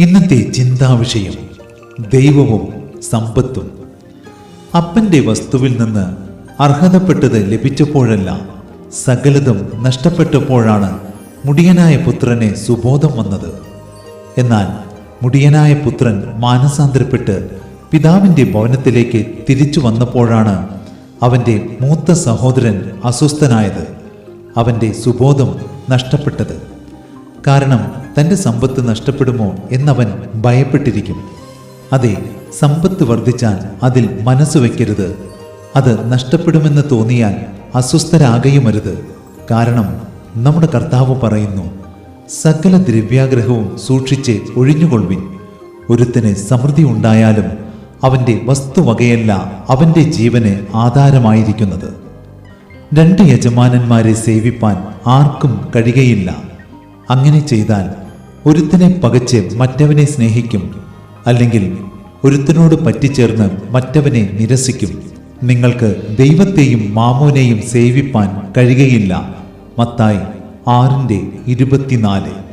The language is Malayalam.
ഇന്നത്തെ ചിന്താവിഷയം ദൈവവും സമ്പത്തും. അപ്പന്റെ വസ്തുവിൽ നിന്ന് അർഹതപ്പെട്ടത് ലഭിച്ചപ്പോഴല്ല സകലതും നഷ്ടപ്പെട്ടപ്പോഴാണ് മുടിയനായ പുത്രനെ സുബോധം വന്നത്. എന്നാൽ മുടിയനായ പുത്രൻ മാനസാന്തരപ്പെട്ട് പിതാവിന്റെ ഭവനത്തിലേക്ക് തിരിച്ചു വന്നപ്പോഴാണ് അവന്റെ മൂത്ത സഹോദരൻ അസ്വസ്ഥനായത്. അവന്റെ സുബോധം നഷ്ടപ്പെട്ടത്. കാരണം തന്റെ സമ്പത്ത് നഷ്ടപ്പെടുമോ എന്നവൻ ഭയപ്പെട്ടിരിക്കും. അതെ സമ്പത്ത് വർദ്ധിച്ചാൽ അതിൽ മനസ്സ് വയ്ക്കരുത് അത് നഷ്ടപ്പെടുമെന്ന് തോന്നിയാൽ അസ്വസ്ഥരാകയുമരുത്. കാരണം നമ്മുടെ കർത്താവ് പറയുന്നു സകല ദ്രവ്യാഗ്രഹവും സൂക്ഷിച്ച് ഒഴിഞ്ഞുകൊള്ളുവിൻ. ഒരുത്തിന് സമൃദ്ധി ഉണ്ടായാലും അവന്റെ വസ്തുവകയല്ല അവന്റെ ജീവന് ആധാരമായിരിക്കുന്നത്. രണ്ട് യജമാനന്മാരെ സേവിപ്പാൻ ആർക്കും കഴിയയില്ല അങ്ങനെ ചെയ്താൽ ഒരുത്തനെ പകച്ച് മറ്റവനെ സ്നേഹിക്കും അല്ലെങ്കിൽ ഒരുത്തനോട് പറ്റിച്ചേർന്ന് മറ്റവനെ നിരസിക്കും. നിങ്ങൾക്ക് ദൈവത്തെയും മാമോനെയും സേവിപ്പാൻ കഴിയുകയില്ല. മത്തായി ആറിന്റെ ഇരുപത്തിനാല്.